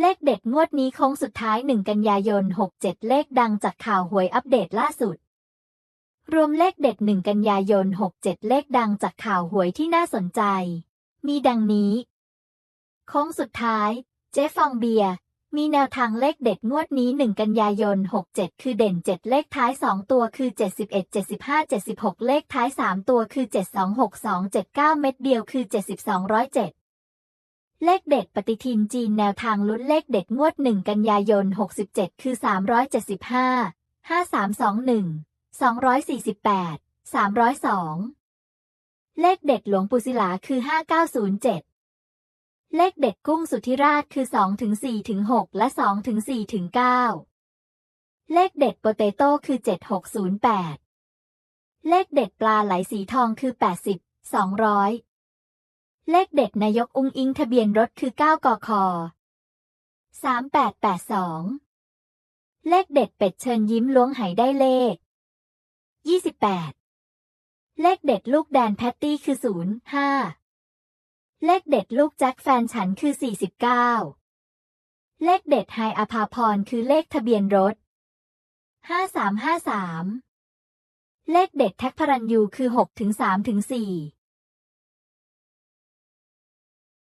เลขเด็ดงวดนี้โค้งสุดท้าย 1 กันยายน 67 เลขดังจากข่าวหวยอัปเดตล่าสุด รวมเลขเด็ด 1 กันยายน 67 เลขดังจากข่าวหวยที่น่าสนใจ มีดังนี้โค้งสุดท้าย เจ๊ฟองเบียร์มีแนวทางเลขเด็ดงวดนี้ 1 กันยายน 67 คือเด่น 7 เลขท้าย 2 ตัวคือ 71 75 76 เลขท้าย 3 ตัวคือ 7262 79 เม็ดเดียวคือ 7207 เลขเด็ดปฏิทินจีนแนวทางลุ้นเลขเด็ดงวด 1 กันยายน 67 คือ 375 5321 248 302 เลขเด็ดหลวงปุศิลาคือ 5907 เลขเด็ดกุ้งสุทธิราชคือ 2 ถึง 4 ถึง 6 และ 2 ถึง 4 ถึง 9 เลขเด็ดโปเตโต้คือ 7608 เลขเด็ดปลาไหลสีทองคือ 80 200 เลขเด็ดนายกอุ้งอิงทะเบียนรถคือ 9 กค 3882 เลขเด็ดเป็ดเชิญยิ้มล้วงไหได้เลข 28 เลขเด็ดลูกแดนแพตตี้คือ 0 5 เลขเด็ดลูกแจ็คแฟนฉันคือ 49 เลขเด็ดไฮอภาพรคือเลขทะเบียนรถ 5353 เลขเด็ดแท็กพระรันยูคือ 6 ถึง 3 ถึง 4